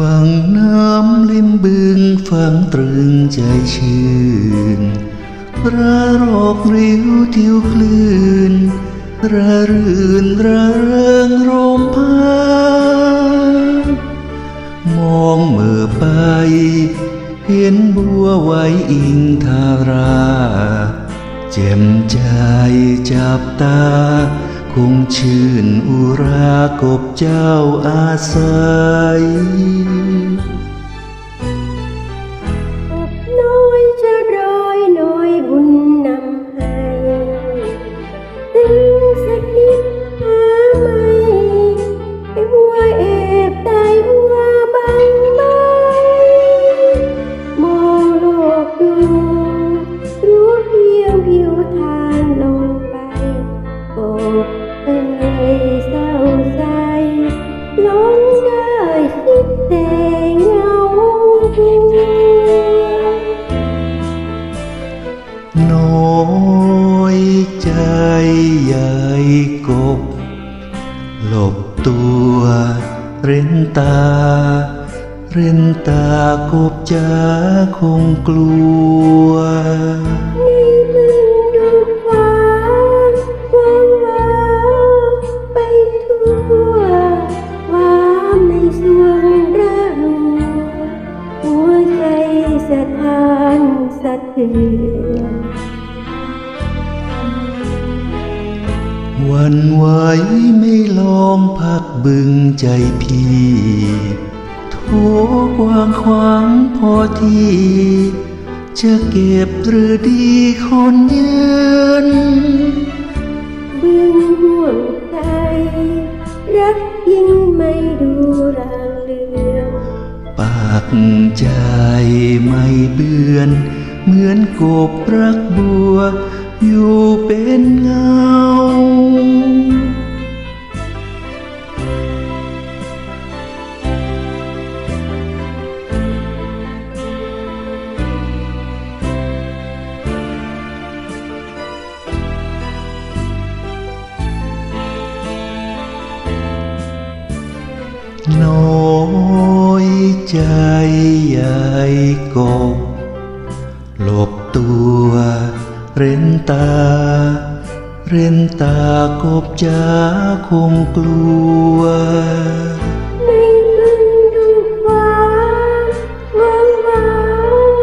ฟังน้ำริมบึงฟังตรึงใจชื่นระรอกริ้วทิวคลื่นระรื่นระเริงรมพามองเมื่อไป เห็นบัวไว้อิงทารา เจ็มใจจับตา คงชื่นอุรากบเจ้าอาศัย น้อยใจใหญ่กบ หลบตัวเร้นตา เร้นตากบจะคงกลัวนี่มึงดูความว่างว้างไปทั่วความในสวงระรัวหัวใจสะท้า สะเทือนหวันไหวไม่ลองพักบึงใจพี่โถกว้างขวางพอที่ จะเก็บหรือดีคนยืนบึงห่วงใจ รักยิ่งไม่ดูรางเลือนปากใจไม่เบือน เหมือนกบรักบัว อยู่เป็นเงา น้อยใจใหญ่กบ หลบตัวเร้นตา เร้นตากบจะคงกลัวในบึงดูความว่างว้า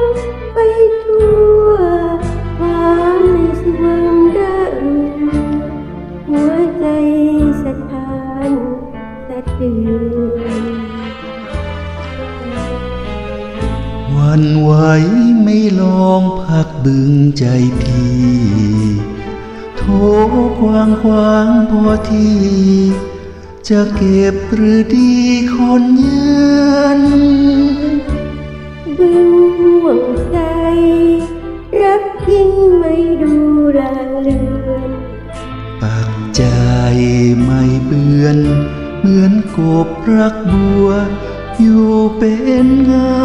งไปตัวควาในสวงระรัวหัวใจสะท้านสะเทือน หวันไหวไม่ลองพักบึงใจพี่โถกว้างขวางพอที่ จะเก็บหรือดีคนยืนบึงห่วงใจ รักยิ่งไม่ดูรางเลือนปากใจไม่เบือน เหมือนกบรักบัว อยู่เป็นเงา